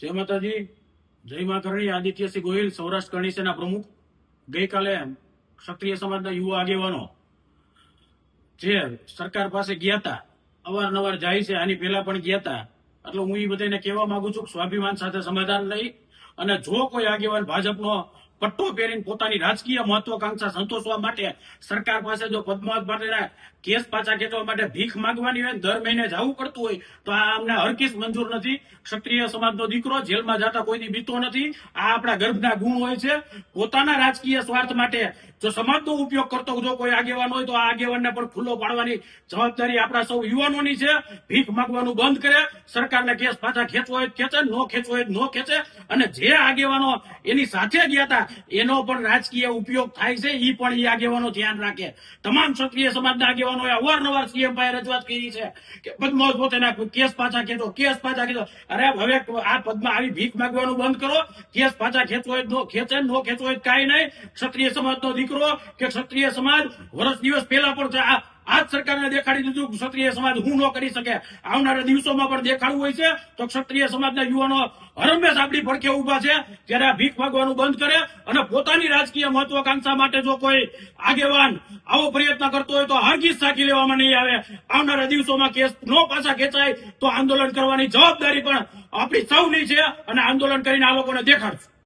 જય માતાજી. જય મા કરણી આદિત્યસિંહ ગોહિલ, સૌરાષ્ટ્ર કરણી સેના પ્રમુખ. ગઈકાલે ક્ષત્રિય સમાજના યુવા આગેવાનો જે સરકાર પાસે ગયા હતા, અવારનવાર જાય છે, આની પહેલા પણ ગયા હતા. એટલે હું એ બધાને કહેવા માંગુ છું સ્વાભિમાન સાથે સમાધાન લઈ અને જો કોઈ આગેવાન ભાજપનો પટ્ટો પહેરીને પોતાની રાજકીય મહત્વાકાંક્ષા સંતોષવા માટે સરકાર પાસે જો પદ્માવત માટેના કેસ પાછા ખેંચવા માટે ભીખ માંગવાની હોય દર મહિને જવું પડતું હોય, તો આ અમને હરકીસ મંજૂર નથી. ક્ષત્રિય સમાજનો દીકરો જેલમાં જતા કોઈની બીતો નથી. આ આપણા ગર્ભના ગુણ હોય છે. પોતાના રાજકીય સ્વાર્થ માટે જો સમાજનો ઉપયોગ કરતો જો કોઈ આગેવાન હોય, તો આ આગેવાનને પણ ખુલ્લો પાડવાની જવાબદારી આપણા સૌ યુવાનોની છે. ભીખ માંગવાનું બંધ કરે. સરકારને કેસ પાછા ખેંચવો હોય ખેંચે, નો ખેંચવો હોય નો ખેંચે. અને જે આગેવાનો એની સાથે ગયા હતા એનો પણ રાજકીય ઉપયોગ થાય છે એ પણ એ આગેવાનો ધ્યાન રાખે. તમામ ક્ષત્રિય સમાજના આગેવાનોએ અવારનવાર સીએમ પાસે રજૂઆત કરી છે કે પદ્માવત પોતેના કેસ પાછા ખેંચો, કેસ પાછા ખેંચો. અરે હવે આ પદમાં આવી ભીખ માંગવાનું બંધ કરો, કેસ પાછા ખેંચવો હોય નો ખેંચે, નો ખેંચવો હોય કાંઈ નહીં. ક્ષત્રિય સમાજનો દીકરો કે ક્ષત્રિય સમાજ વર્ષ દિવસ પહેલા પણ આ આજ સરકારને દેખાડી દીધું ક્ષત્રિય સમાજ હું ન કરી શકે. આવનારા દિવસોમાં પણ દેખાડવું હોય છે તો ક્ષત્રિય સમાજના યુવાનો હરમેશ આપણી પડખે ઊભા છે. ત્યારે આ ભીખ માગવાનું બંધ કરે અને પોતાની રાજકીય મહત્વાકાંક્ષા માટે જો કોઈ આગેવાન આવો પ્રયત્ન કરતો હોય તો હરગીજ સાકી લેવામાં નહીં આવે. આવનારા દિવસોમાં કેસ નો પાછા ખેંચાય તો આંદોલન કરવાની જવાબદારી પણ આપણી સૌની છે અને આંદોલન કરીને આ લોકોને દેખાડશું.